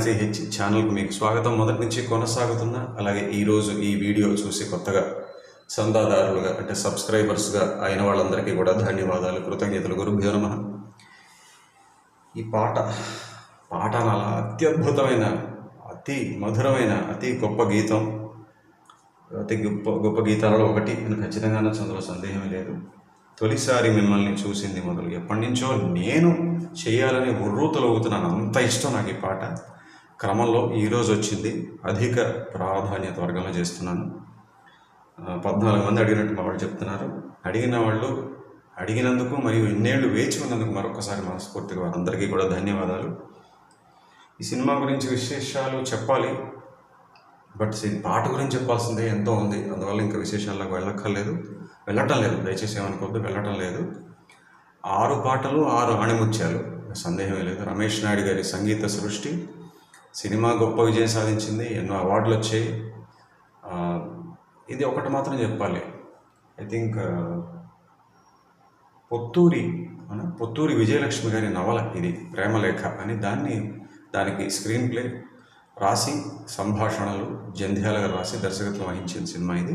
CH ఛానల్కు మీకు స్వాగతం. మొదటి నుంచి కొనసాగుతున్న అలాగే ఈరోజు ఈ వీడియో చూసి కొత్తగా చందాదారులుగా అంటే సబ్స్క్రైబర్స్గా అయిన వాళ్ళందరికీ కూడా ధన్యవాదాలు కృతజ్ఞతలు. గురుభ్యో నమ. ఈ పాట పాట అలా అత్యద్భుతమైన అతి మధురమైన అతి గొప్ప గీతం. అతి గొప్ప గొప్ప గీతాలలో ఒకటి. అని ఖచ్చితంగా అందులో సందేహమే లేదు. తొలిసారి మిమ్మల్ని చూసింది మొదలు. ఎప్పటి నుంచో నేను చేయాలని ఉర్రూతలవుతున్నాను. అంత ఇష్టం నాకు ఈ పాట. క్రమంలో ఈరోజు వచ్చింది అధిక ప్రాధాన్యత వర్గంలో చేస్తున్నాను. పద్నాలుగు మంది అడిగినట్టు మా వాళ్ళు చెప్తున్నారు. అడిగిన వాళ్ళు అడిగినందుకు మరియు ఇన్నేళ్ళు వేచి ఉన్నందుకు మరొకసారి మనస్ఫూర్తిగా వారందరికీ కూడా ధన్యవాదాలు. ఈ సినిమా గురించి విశేషాలు చెప్పాలి. బట్ పాట గురించి చెప్పాల్సిందే ఎంతో ఉంది. అందువల్ల ఇంకా విశేషాలకు వెళ్ళక్కర్లేదు. వెళ్ళటం లేదు. దయచేసి ఏమనుకోవద్దు. వెళ్ళటం లేదు. ఆరు పాటలు ఆరు ఆణిముత్యాలు. సందేహమే లేదు. రమేష్ నాయుడు గారి సంగీత సృష్టి సినిమా గొప్ప విజయం సాధించింది ఎన్నో అవార్డులు వచ్చాయి. ఇది ఒకటి మాత్రం చెప్పాలి. ఐ థింక్ పొత్తూరి మన పొత్తూరి విజయలక్ష్మి గారి నవల ఇది ప్రేమలేఖ అని దాన్ని దానికి స్క్రీన్ ప్లే రాసి సంభాషణలు జంధ్యాల గారు రాసి దర్శకత్వం వహించిన సినిమా ఇది.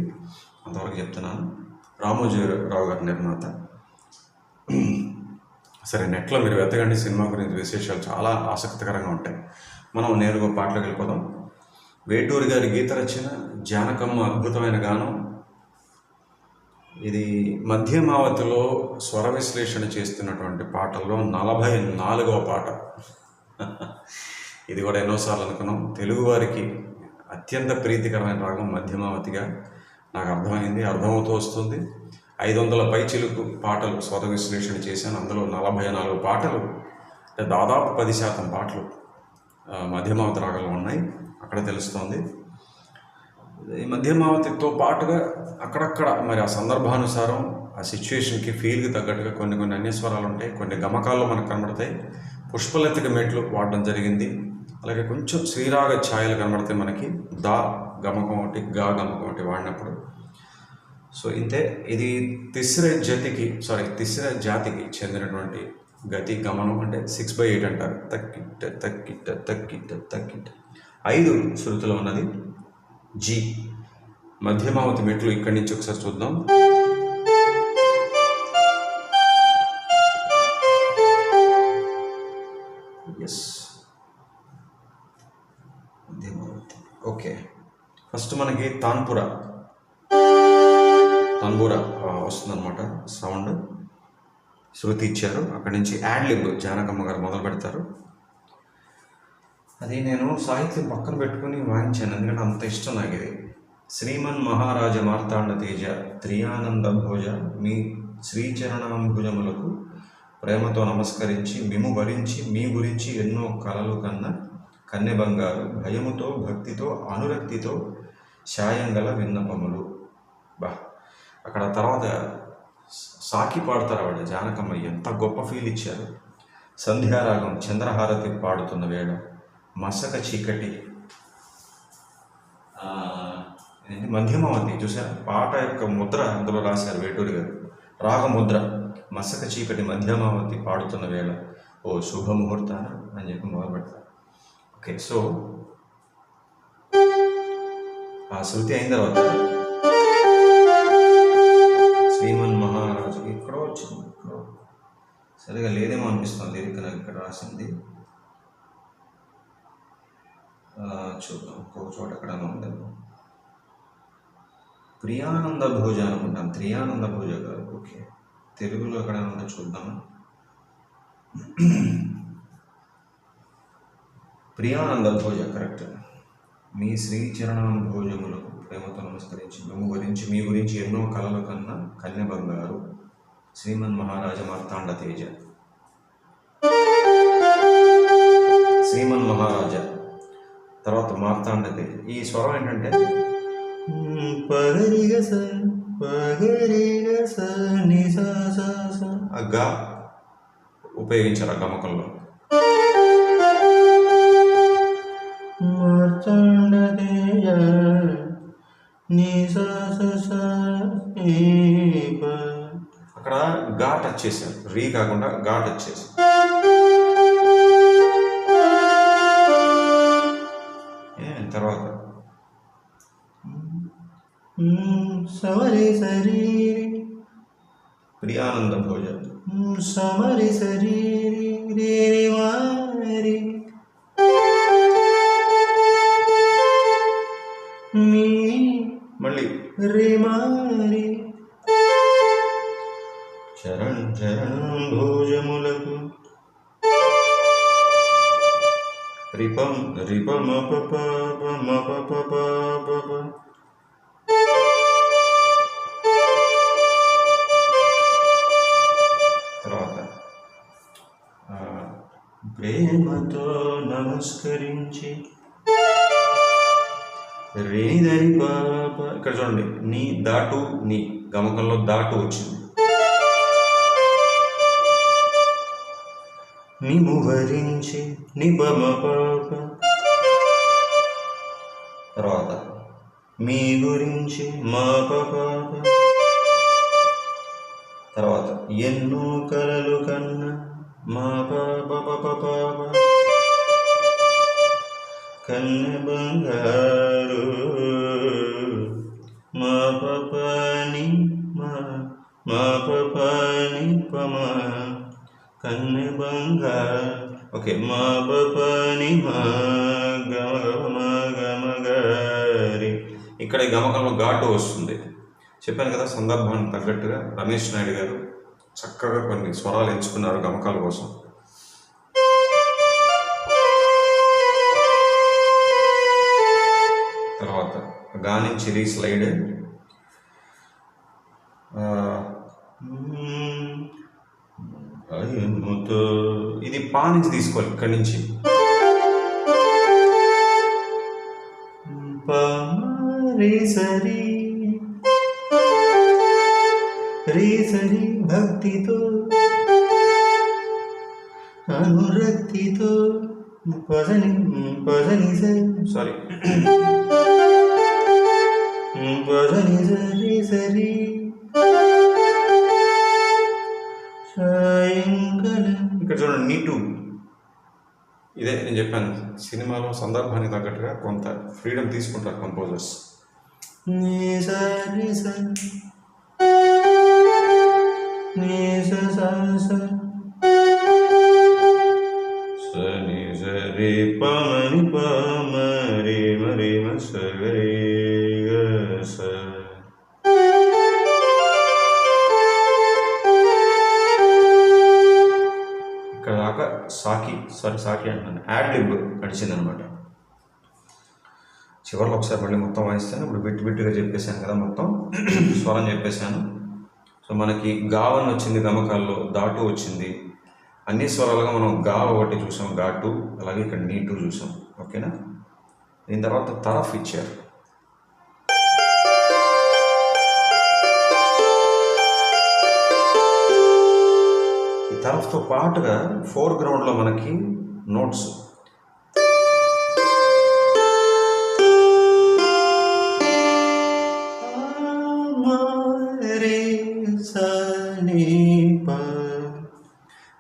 అంతవరకు చెప్తున్నాను. రామోజీరావు గారి నిర్మాత. సరే నెట్లో మీరు వెతకండి సినిమా గురించి విశేషాలు చాలా ఆసక్తికరంగా ఉంటాయి. మనం నేరుగా పాటలకు వెళ్ళిపోదాం. వేటూరి గారి గీత రచన జానకమ్మ అద్భుతమైన గానం. ఇది మధ్యమావతిలో స్వర విశ్లేషణ చేస్తున్నటువంటి పాటల్లో నలభై నాలుగవ పాట. ఇది కూడా ఎన్నోసార్లు అనుకున్నాం. తెలుగువారికి అత్యంత ప్రీతికరమైన రాగం మధ్యమావతిగా. నాకు అర్థమైంది అర్థమవుతూ వస్తుంది. ఐదు వందల పై చిలుకు పాటలు స్వర విశ్లేషణ చేశాను. అందులో నలభై నాలుగు పాటలు దాదాపు పది శాతం పాటలు. మధ్యమావతి రాగాలు ఉన్నాయి. అక్కడ తెలుస్తోంది. ఈ మధ్యమావతితో పాటుగా అక్కడక్కడ మరి ఆ సందర్భానుసారం ఆ సిచ్యువేషన్కి ఫీల్కి తగ్గట్టుగా కొన్ని కొన్ని అన్యస్వరాలు ఉంటాయి. కొన్ని గమకాల్లో మనకు కనబడతాయి. పుష్పలతిక మెట్లు వాడడం జరిగింది. అలాగే కొంచెం శ్రీరాగ ఛాయలు కనబడతాయి మనకి. దా గమకం ఒకటి గా గమకం ఒకటి వాడినప్పుడు. సో ఇంతే. ఇది తిస్ర జతికి సారీ తిస్ర జాతికి చెందినటువంటి గతి గమనం అంటే సిక్స్ బై ఎయిట్ అంటారు. తక్కిట్ట తక్కిట్ట తక్కిట్ట తక్కిట్ట. ఐదు శృతులు ఉన్నది. జి మధ్యమావతి మెట్లు ఇక్కడి నుంచి ఒకసారి చూద్దాం. ఎస్ మధ్యమావతి. ఓకే ఫస్ట్ మనకి తాన్పుర. తంబూర వస్తుందన్నమాట. సౌండ్ శృతి ఇచ్చారు. అక్కడి నుంచి యాడ్ లిబ్ జానకమ్మ గారు మొదలు పెడతారు. అది నేను సాహిత్యం పక్కన పెట్టుకుని వాయించాను. ఎందుకంటే అంత ఇష్టం నాకు ఇది. శ్రీమన్ మహారాజ మార్తాండ తేజ త్రియానంద భోజ మీ శ్రీచరణాంభుజములకు ప్రేమతో నమస్కరించి మిము వరించి మీ గురించి ఎన్నో కలలు కన్న కన్నె బంగారు భయముతో భక్తితో అనురక్తితో శాయంగల విన్నపములు. బా అక్కడ తర్వాత సాకి పాడతారు ఆవిడ. జానకమ్మ ఎంత గొప్ప ఫీల్ ఇచ్చారు. సంధ్యారాగం చంద్రహారతి పాడుతున్న వేళ మసక చీకటి. ఆ, మధ్యమావతి చూసారా పాట యొక్క ముద్ర అందులో రాశారు వేటూరి గారు. రాగ ముద్ర మసక చీకటి మధ్యమావతి పాడుతున్న వేళ ఓ శుభముహూర్తాన అని చెప్పి మొదలు పెడతారు ఓకే సో ఆ శృతి అయిన తర్వాత శ్రీమన్ మహారాజు ఎక్కడో వచ్చింది. ఎక్కడో. సరిగా లేదేమో అనిపిస్తుంది. లిరిక్ నాకు ఇక్కడ రాసింది? చూద్దాం. ఒక్కొక్క చోట ఎక్కడ ఉందేమో ప్రియానంద భోజ అనుకుంటాం. త్రియానంద భోజ గారు ఓకే. తెలుగులో ఎక్కడ ఉందో చూద్దాం. ప్రియానంద భోజ కరెక్ట్. మీ శ్రీచరణం భోజములకు ప్రేమతో నమస్కరించి మేము గురించి మీ గురించి ఎన్నో కలల కన్నా కన్య బంగారు శ్రీమన్ మహారాజ మార్తాండ తేజ. శ్రీమన్ మహారాజ తర్వాత మార్తాండ తేజ. ఈ స్వరం ఏంటంటే? పగరిగ స పగరిగ స ని స స స. ఆ గా ఉపయోగించారు ఆ గమకంలో. మార్తాండ తేజ. అక్కడ గా టచ్ చేశారు. రీ కాకుండా గా టచ్ చేశారు. తర్వాత. సమరి ప్రియానంద భోజ సమరి సరి మారి చరణ్ చరణం భోజములకు రిపం రిపమ పప మ పప రేదరి పాప ఇక్కడ చూడండి నీ దాటు నీ గమకంలో దాటు వచ్చింది. నిము వరించి నిబమ పాప. తర్వాత మీ గురించి మా పాప. తర్వాత ఎన్నో కలలు కన్న మా పాప పాప. కన్నె బంగారు మా పపాని మా మా పపాని పమా కన్నె బంగారు ఓకే మా పపాని మా గమ గమ గారి ఇక్కడ గమకంలో ఘాటు వస్తుంది. చెప్పాను కదా సందర్భానికి తగ్గట్టుగా రమేష్ నాయుడు గారు చక్కగా కొన్ని స్వరాలు ఎంచుకున్నారు గమకాల కోసం. తర్వాత గా నుంచి రీ స్లైడ్ ఇది పా నుంచి తీసుకోవాలి ఇక్కడి నుంచి. రే సరి. రే సరి భక్తితో. అనురక్తితో. పదని పదని సరి. సారీ సరి. సరి ఇక్కడ చూడండి నీటు ఇదే నేను చెప్పాను సినిమాలో సందర్భానికి తగ్గట్టుగా కొంత ఫ్రీడమ్ తీసుకుంటారు కంపోజర్స్ సరి సరి. నీ స స పమరి మరి మసరి సారీ సాకి అంటున్నాను యాడ్ లిబ్ నడిచిందనమాట. చివరిలో ఒకసారి మళ్ళీ మొత్తం వాయిస్తాను. ఇప్పుడు బిట్ బిట్టుగా చెప్పేశాను కదా మొత్తం. స్వరం చెప్పేశాను. సో మనకి గావన్ వచ్చింది గమకాల్లో దాటు వచ్చింది. అన్ని స్వరాలుగా మనం గా ఒకటి చూసాం ఘాటు. అలాగే ఇక్కడ నీటు చూసాం. ఓకేనా? దీని తర్వాత తరఫ్ ఇచ్చారు. సెల్ఫ్తో పాటుగా ఫోర్ గ్రౌండ్లో మనకి నోట్స్.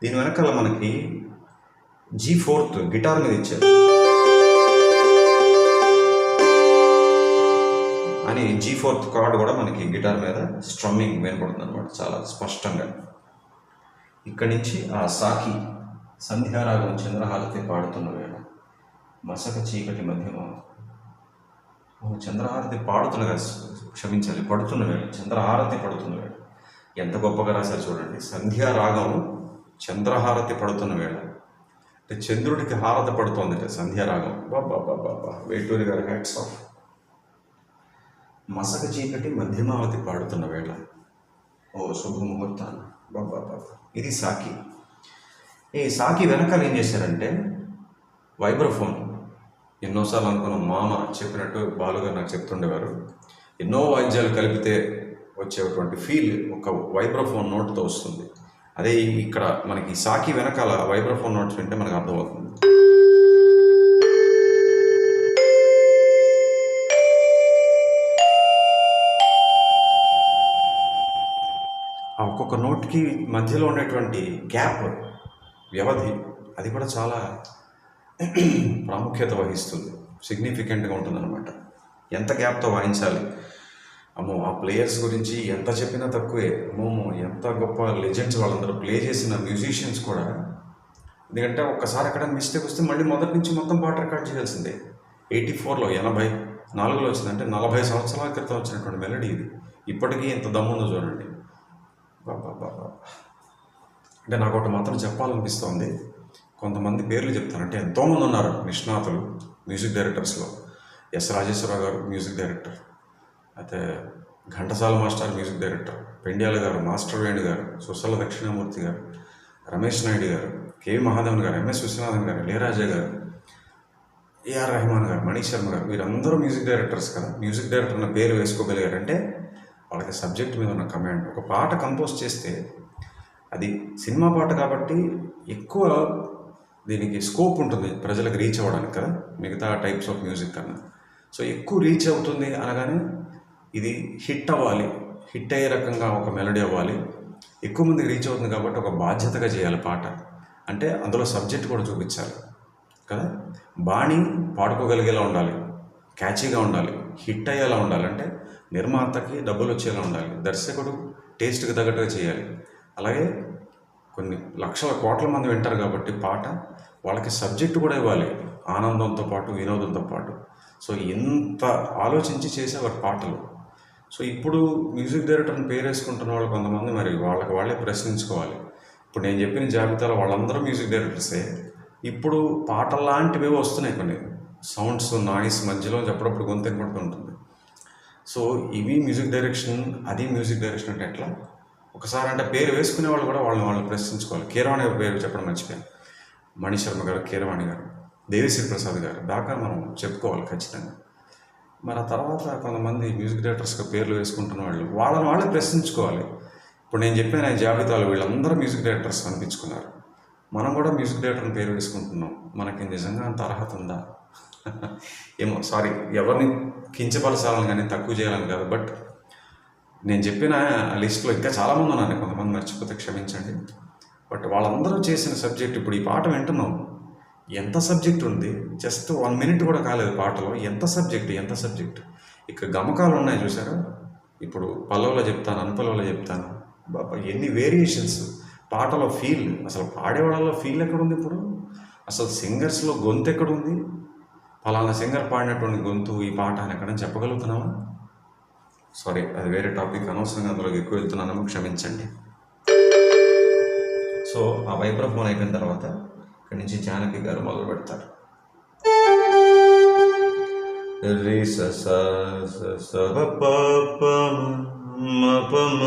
దీని వెనకాల మనకి జీ ఫోర్త్ గిటార్ మీద ఇచ్చారు. అని జీ ఫోర్త్ కార్డ్ కూడా మనకి గిటార్ మీద స్ట్రమ్మింగ్ వినపడుతుంది అనమాట చాలా స్పష్టంగా. ఇక్కడి నుంచి ఆ సాకి సంధ్యారాగం చంద్రహారతి పాడుతున్న వేళ మసక చీకటి మధ్యమ ఓ చంద్రహారతి పాడుతున్న క్షమించాలి పడుతున్న వేళ చంద్రహారతి పడుతున్న వేళ. ఎంత గొప్పగా రాశారు చూడండి. సంధ్యారాగం చంద్రహారతి పడుతున్న వేళ. అంటే చంద్రుడికి హారత పడుతోంది సంధ్యారాగం. బాబా బాబా బా వేటూరి గారి హ్యాట్స్ ఆఫ్ మసక చీకటి మధ్యమావతి పాడుతున్న వేళ. ఓ శుభముహూర్తాన్ని ఇది సాకి. ఈ సాకి వెనకాల ఏం చేశారంటే వైబ్రోఫోన్. ఎన్నోసార్లు అనుకున్న మామ చెప్పినట్టు బాలుగా నాకు చెప్తుండేవారు. ఎన్నో వాయిద్యాలు కలిపితే వచ్చేటువంటి ఫీల్ ఒక వైబ్రోఫోన్ నోట్తో వస్తుంది. అదే ఇక్కడ మనకి సాకి వెనకాల వైబ్రోఫోన్ నోట్స్ వింటే మనకు అర్థమవుతుంది. ఒక్కొక్క నోట్కి మధ్యలో ఉండేటువంటి గ్యాప్ వ్యవధి అది కూడా చాలా ప్రాముఖ్యత వహిస్తుంది. సిగ్నిఫికెంట్గా ఉంటుందన్నమాట. ఎంత గ్యాప్తో వాయించాలి? అమ్మో ఆ ప్లేయర్స్ గురించి ఎంత చెప్పినా తక్కువే. అమ్మో ఎంత గొప్ప లెజెండ్స్ వాళ్ళందరూ ప్లే చేసిన మ్యూజిషియన్స్ కూడా. ఎందుకంటే ఒక్కసారి అక్కడ మిస్టేక్ వస్తే మళ్ళీ మొదటి నుంచి మొత్తం పాట రికార్డ్ చేయాల్సిందే. ఎయిటీ ఫోర్లో ఎనభై నాలుగులో వచ్చిందంటే నలభై సంవత్సరాల క్రితం వచ్చినటువంటి మెలడీ ఇది. ఇప్పటికీ ఇంత దమ్ముందో చూడండి. అంటే నాకు ఒకటి మాత్రం చెప్పాలనిపిస్తోంది. కొంతమంది పేర్లు చెప్తాను అంటే ఎంతోమంది ఉన్నారు నిష్ణాతులు మ్యూజిక్ డైరెక్టర్స్లో ఎస్ రాజేశ్వరరావు గారు మ్యూజిక్ డైరెక్టర్ అయితే Ghantasala master music director Pendyala గారు మాస్టర్ వేణు గారు సుసల దక్షిణామూర్తి గారు రమేష్ నాయుడు గారు కేవి మహాదేవన్ గారు ఎంఎస్ విశ్వనాథన్ గారు ఇళయరాజా గారు ఏఆర్ రెహమాన్ గారు మనీష్ శర్మ గారు వీరందరూ మ్యూజిక్ డైరెక్టర్స్ కదా. మ్యూజిక్ డైరెక్టర్ అన్న పేరు వేసుకోగలిగారంటే వాళ్ళకి సబ్జెక్ట్ మీద ఉన్న కమాండ్. ఒక పాట కంపోజ్ చేస్తే అది సినిమా పాట కాబట్టి ఎక్కువ దీనికి స్కోప్ ఉంటుంది ప్రజలకు రీచ్ అవ్వడానికి కదా. మిగతా టైప్స్ ఆఫ్ మ్యూజిక్ కన్నా. సో ఎక్కువ రీచ్ అవుతుంది అనగానే ఇది హిట్ అవ్వాలి. హిట్ అయ్యే రకంగా ఒక మెలడీ అవ్వాలి. ఎక్కువ మందికి రీచ్ అవుతుంది కాబట్టి ఒక బాధ్యతగా చేయాలి పాట. అంటే అందులో సబ్జెక్ట్ కూడా చూపించాలి కదా. బాణి పాడుకోగలిగేలా ఉండాలి. క్యాచీగా ఉండాలి. హిట్ అయ్యేలా ఉండాలి. అంటే నిర్మాతకి డబ్బులు వచ్చేలా ఉండాలి. దర్శకుడు టేస్ట్కి తగ్గట్టుగా చేయాలి. అలాగే కొన్ని లక్షల కోట్ల మంది వింటారు కాబట్టి పాట వాళ్ళకి సబ్జెక్ట్ కూడా ఇవ్వాలి. ఆనందంతో పాటు వినోదంతో పాటు. సో ఇంత ఆలోచించి చేసేవారు పాటలు. సో ఇప్పుడు మ్యూజిక్ డైరెక్టర్ని పేరు వేసుకుంటున్న వాళ్ళు కొంతమంది మరి వాళ్ళకి వాళ్ళే ప్రశ్నించుకోవాలి. ఇప్పుడు నేను చెప్పిన జాబితాలో వాళ్ళందరూ మ్యూజిక్ డైరెక్టర్సే. ఇప్పుడు పాటలు లాంటివి వస్తున్నాయి కొన్ని. సౌండ్స్ నాయిస్ మధ్యలో అప్పుడప్పుడు గొంతు వినపడుతుంటుంది. సో ఇవి మ్యూజిక్ డైరెక్షన్ అది మ్యూజిక్ డైరెక్షన్ అంటే ఎట్లా? ఒకసారి అంటే పేరు వేసుకునే వాళ్ళు కూడా వాళ్ళని వాళ్ళు ప్రశ్నించుకోవాలి. కీరవాణి గారి పేరు చెప్పడం మర్చిపోయాను. మణిశర్మ గారు కీరవాణి గారు దేవిశ్రీ ప్రసాద్ గారు దాకా మనం చెప్పుకోవాలి ఖచ్చితంగా. మరి ఆ తర్వాత కొంతమంది మ్యూజిక్ డైరెక్టర్స్గా పేర్లు వేసుకుంటున్న వాళ్ళు వాళ్ళని వాళ్ళే ప్రశ్నించుకోవాలి. ఇప్పుడు నేను చెప్పిన జాబితాలో వీళ్ళందరూ మ్యూజిక్ డైరెక్టర్స్ అనిపించుకున్నారు. మనం కూడా మ్యూజిక్ డైరెక్టర్ని పేరు వేసుకుంటున్నాం. మనకి నిజంగా అంత అర్హత ఉందా? ఏమో సారీ ఎవరిని కించపరచాలని కానీ తక్కువ చేయాలని కాదు. బట్ నేను చెప్పిన ఆ లిస్ట్లో ఇంకా చాలామంది ఉన్నాను కొంతమంది మర్చిపోతే క్షమించండి. బట్ వాళ్ళందరూ చేసిన సబ్జెక్ట్ ఇప్పుడు ఈ పాట వింటున్నాం. ఎంత సబ్జెక్ట్ ఉంది? జస్ట్ వన్ మినిట్ కూడా కాలేదు పాటలో. ఎంత సబ్జెక్ట్ ఎంత సబ్జెక్ట్? ఇక గమకాలు ఉన్నాయి చూసారా? ఇప్పుడు పల్లవులో చెప్తాను అనుపల్లవులో చెప్తాను. బాబా ఎన్ని వేరియేషన్స్ పాటలో ఫీల్ అసలు పాడేవాళ్ళలో ఫీల్ ఎక్కడుంది ఇప్పుడు? అసలు సింగర్స్లో గొంతు ఎక్కడుంది? ఫలానా సింగర్ పాడినటువంటి గొంతు ఈ పాట అని ఎక్కడైనా చెప్పగలుగుతున్నావా? సారీ అది వేరే టాపిక్ అనవసరంగా అందులోకి ఎక్కువ వెళ్తున్నాను. క్షమించండి. సో ఆ వైబ్రోఫోన్ అయిపోయిన తర్వాత ఇక్కడి నుంచి జానకి గారు మొదలు పెడతారు. రి స స స ప ప మ ప మ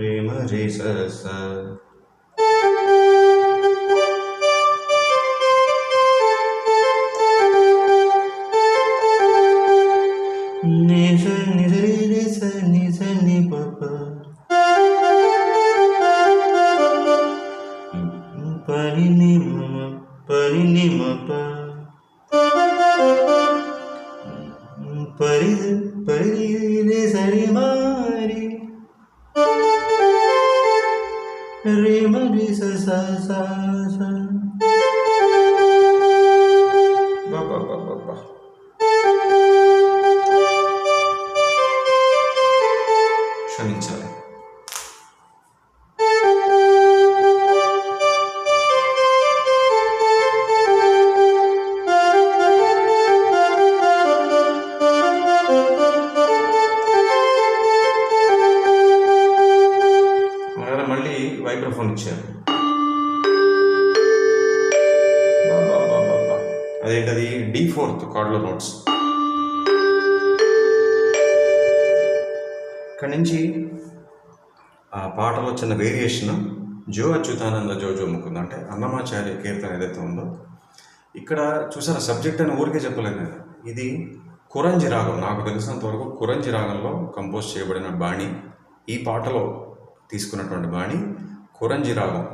రి మ రి స స ఫోర్త్ నోట్స్. ఇక్కడి నుంచి ఆ పాటలో చిన్న వేరియేషన్ జో అచ్యుతానంద జో జో ముకుంద. అంటే అన్నమాచార్య కీర్తన ఏదైతే ఉందో ఇక్కడ చూసారా సబ్జెక్ట్ అని ఊరికే చెప్పలేదు నేను. ఇది కురంజి రాగం. నాకు తెలిసినంత వరకు కురంజి రాగంలో కంపోజ్ చేయబడిన బాణి ఈ పాటలో తీసుకున్నటువంటి బాణి కురంజి రాగం.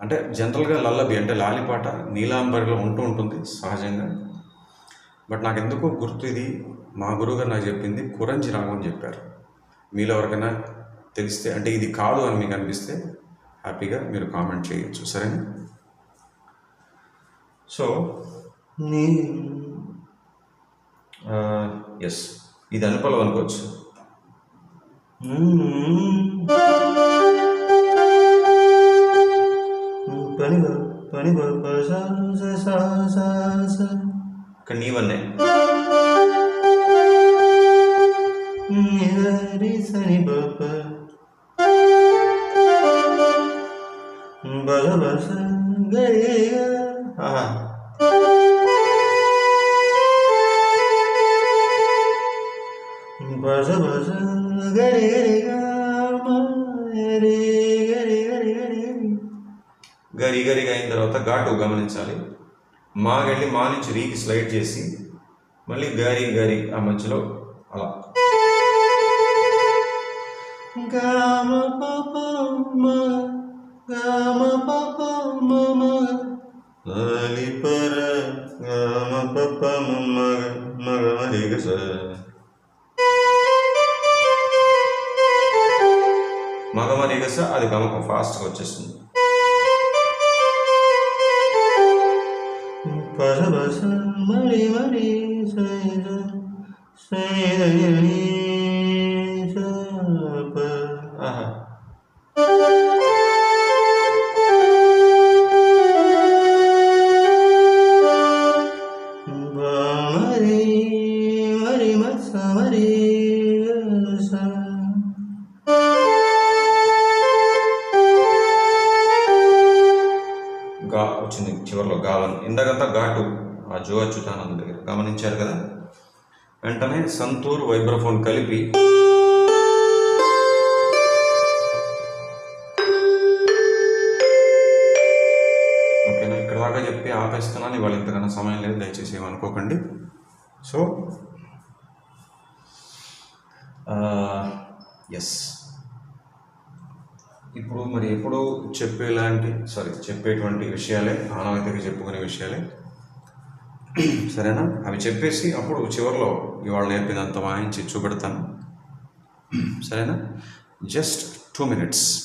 అంటే జనరల్గా లల్లబి అంటే లాలిపాట నీలాంబరిలో ఉంటూ ఉంటుంది సహజంగా. బట్ నాకు ఎందుకో గుర్తు ఇది మా గురువుగారు నాకు చెప్పింది కురంజి రాగం అని చెప్పారు. మీలో ఎవరికైనా తెలిస్తే అంటే ఇది కాదు అని మీకు అనిపిస్తే హ్యాపీగా మీరు కామెంట్ చేయొచ్చు. సరేనా? సో నీ ఎస్ ఇది అనుపలం అనుకోవచ్చు పని పని ఇక్కడ నీవన్నే. నిదరి సని బప బల బస గరిగ ఆహా. బస బస గరి గరి గరి గరి గరి. గరి గరిగా అయిన తర్వాత ఘాటు గమనించాలి. మా వెళ్ళి మా నుంచి రీకి స్లైడ్ చేసి మళ్ళీ గరి గరి ఆ మధ్యలో అలా. గమ పప గమ పప మమ గమ పప మమ మగ గస అది గమకం ఫాస్ట్గా వచ్చేస్తుంది. పస పస మరి మరి సైద వెంటనే సంతూర్ వైబ్రఫోన్ కలిపి ఓకేనా? ఇక్కడ దాకా చెప్పి ఆపేస్తున్నాను. ఇవాళ ఇంతకన్నా సమయం లేదు. దయచేసి ఏమనుకోకండి. సో ఎస్ ఇప్పుడు మరి ఎప్పుడు చెప్పేలాంటి సారీ చెప్పేటువంటి విషయాలే ఆనవాయితీగా చెప్పుకునే విషయాలే సరేనా? అవి చెప్పేసి అప్పుడు చివరిలో ఇవాళ నేర్పినంత వాయించి చూపెడతాను. సరేనా? Just two minutes.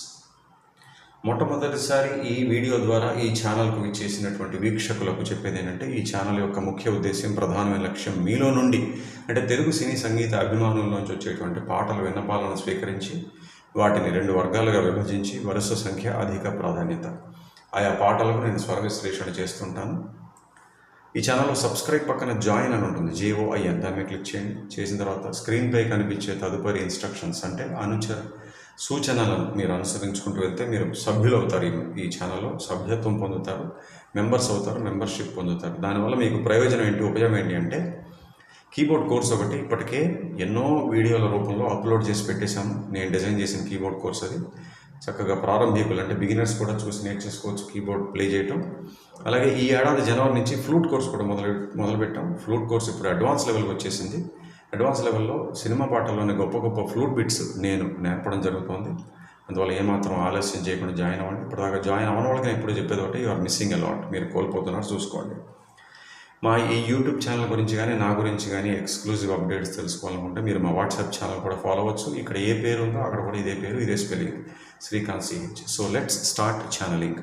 మొట్టమొదటిసారి ఈ వీడియో ద్వారా ఈ ఛానల్కు ఇచ్చేసినటువంటి వీక్షకులకు చెప్పేది ఏంటంటే ఈ ఛానల్ యొక్క ముఖ్య ఉద్దేశం ప్రధానమైన లక్ష్యం మీలో నుండి అంటే తెలుగు సినీ సంగీత అభిమానుల్లోంచి వచ్చేటువంటి పాటల విన్నపాలను స్వీకరించి వాటిని రెండు వర్గాలుగా విభజించి వరుస సంఖ్య అధిక ప్రాధాన్యత. ఆయా పాటలకు నేను స్వర విశ్లేషణ చేస్తుంటాను. ఈ ఛానల్లో సబ్స్క్రైబ్ పక్కన జాయిన్ అని ఉంటుంది జేఓఐఎన్ దాని మీద క్లిక్ చేయండి. చేసిన తర్వాత స్క్రీన్పై కనిపించే తదుపరి ఇన్స్ట్రక్షన్స్ అంటే అనుచర సూచనలను మీరు అనుసరించుకుంటూ వెళ్తే మీరు సభ్యులు అవుతారు ఈ- ఈ ఛానల్లో సభ్యత్వం పొందుతారు మెంబర్స్ అవుతారు మెంబర్షిప్ పొందుతారు. దానివల్ల మీకు ప్రయోజనం ఏంటి ఉపయోగం ఏంటి అంటే కీబోర్డ్ కోర్స్ ఒకటి ఇప్పటికే ఎన్నో వీడియోల రూపంలో అప్లోడ్ చేసి పెట్టేశాము. నేను డిజైన్ చేసిన కీబోర్డ్ కోర్స్ అది. చక్కగా ప్రారంభికులు అంటే బిగినర్స్ కూడా చూసి నేర్చేసుకోవచ్చు కీబోర్డ్ ప్లే చేయటం. అలాగే ఈ ఏడాది జనవరి నుంచి ఫ్లూట్ కోర్స్ కూడా మొదలు మొదలుపెట్టాం. ఫ్లూట్ కోర్స్ ఇప్పుడు అడ్వాన్స్ లెవెల్కి వచ్చేసింది. అడ్వాన్స్ లెవెల్లో సినిమా పాటల్లోనే గొప్ప గొప్ప ఫ్లూట్ బిట్స్ నేను నేర్పడం జరుగుతోంది. అందువల్ల ఏమాత్రం ఆలస్యం చేయకుండా జాయిన్ అవ్వండి. ఇప్పటిదాకా జాయిన్ అవ్వని వాళ్ళకి నేను ఇప్పుడు చెప్పేది ఒకటి యూఆర్ మిస్సింగ్ అలాట్ మీరు కోల్పోతున్నారు చూసుకోండి. మా ఈ యూట్యూబ్ ఛానల్ గురించి కానీ నా గురించి కానీ ఎక్స్క్లూజివ్ అప్డేట్స్ తెలుసుకోవాలనుకుంటే మీరు మా వాట్సాప్ ఛానల్ కూడా ఫాలో అవ్వచ్చు. ఇక్కడ ఏ పేరు ఉందో అక్కడ కూడా ఇదే పేరు ఇదే spelling. Srikanth CH so let's start channelling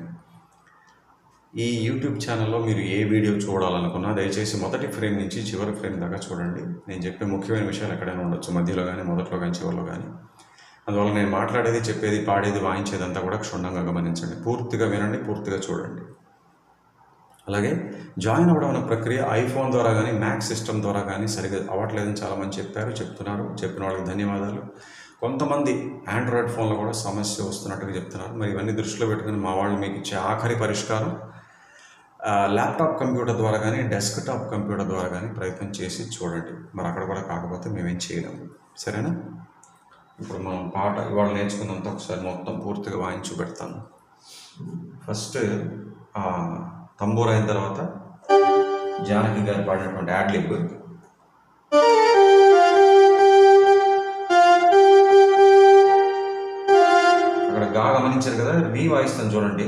ఈ యూట్యూబ్ ఛానల్లో మీరు ఏ వీడియో చూడాలనుకున్నా దయచేసి మొదటి ఫ్రేమ్ నుంచి చివరి ఫ్రేమ్ దాకా చూడండి. నేను చెప్పే ముఖ్యమైన విషయాలు ఎక్కడైనా ఉండొచ్చు మధ్యలో కానీ మొదట్లో కానీ చివరిలో కానీ అందువల్ల నేను మాట్లాడేది చెప్పేది పాడేది వాయించేదంతా కూడా క్షుణ్ణంగా గమనించండి. పూర్తిగా వినండి పూర్తిగా చూడండి. అలాగే జాయిన్ అవ్వడం అనే ప్రక్రియ ఐఫోన్ ద్వారా కానీ మ్యాక్ సిస్టమ్ ద్వారా కానీ సరిగా అవ్వట్లేదని చాలామంది చెప్పారు చెప్తున్నారు. చెప్పిన వాళ్ళకి ధన్యవాదాలు. కొంతమంది ఆండ్రాయిడ్ ఫోన్లో కూడా సమస్య వస్తున్నట్టుగా చెప్తున్నారు. మరి ఇవన్నీ దృష్టిలో పెట్టుకుని మా వాళ్ళు మీకు ఇచ్చే ఆఖరి పరిష్కారం ల్యాప్టాప్ కంప్యూటర్ ద్వారా కానీ డెస్క్టాప్ కంప్యూటర్ ద్వారా కానీ ప్రయత్నం చేసి చూడండి. మరి అక్కడ కూడా కాకపోతే మేమేం చేయలేము. సరేనా? ఇప్పుడు మనం పాట ఇవాళ నేర్చుకున్నంత ఒకసారి మొత్తం పూర్తిగా వాయించి పెడతాను. ఫస్ట్ తంబూర్ అయిన తర్వాత జానకి గారు పాడినటువంటి యాడ్లిబ్ అక్కడ గా గమనించారు కదా? వి వాయిస్తాను చూడండి.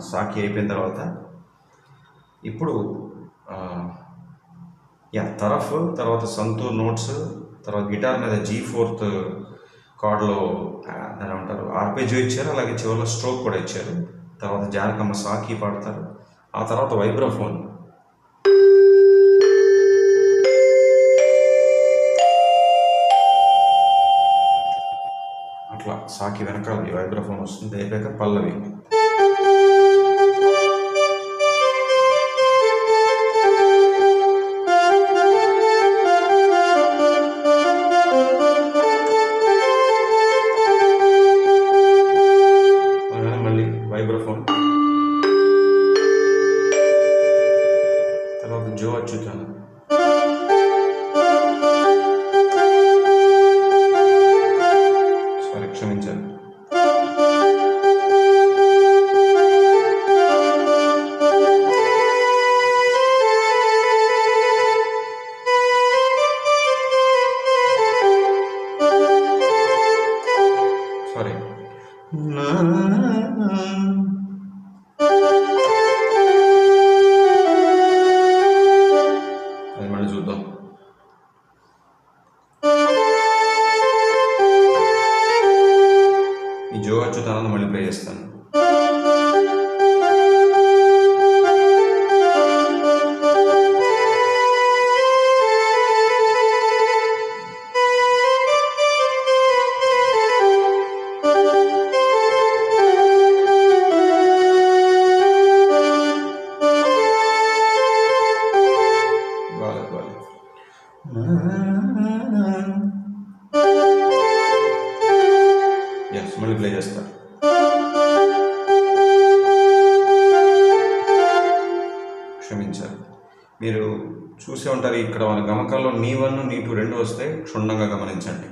సాకి అయిపోయిన తర్వాత ఇప్పుడు యా తరఫ్ తర్వాత సంతూర్ నోట్స్ తర్వాత గిటార్ మీద జీ ఫోర్త్ కార్డ్లో దాని ఉంటారు ఆర్పేజో ఇచ్చారు అలాగే చివరిలో స్ట్రోక్ కూడా ఇచ్చారు. తర్వాత జానకమ్మ సాకి పాడతారు. ఆ తర్వాత వైబ్రోఫోన్ అట్లా సాకి వెనకాల ఈ వైబ్రోఫోన్ వస్తుంది. అయిపోయాక పల్లవి. గమకాల్లో నీ వన్ నీ టూ రెండు వస్తే క్షుణ్ణంగా గమనించండి.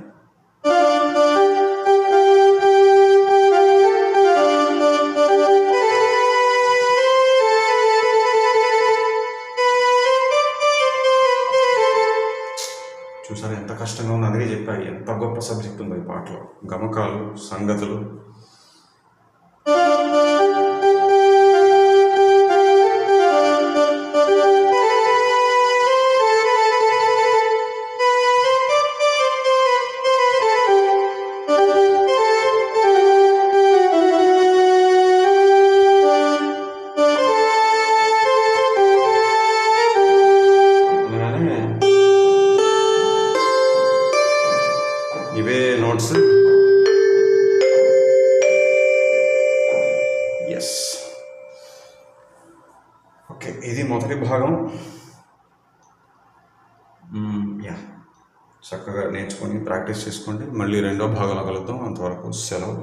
చూసారా ఎంత కష్టంగా ఉందో అందుకే చెప్పాయి ఎంత గొప్ప సబ్జెక్ట్ ఉందో ఈ పాటలో. గమకాలు సంగతులు చేసుకోండి మళ్ళీ రెండో భాగంలో కలుద్దాం అంతవరకు సెలవు.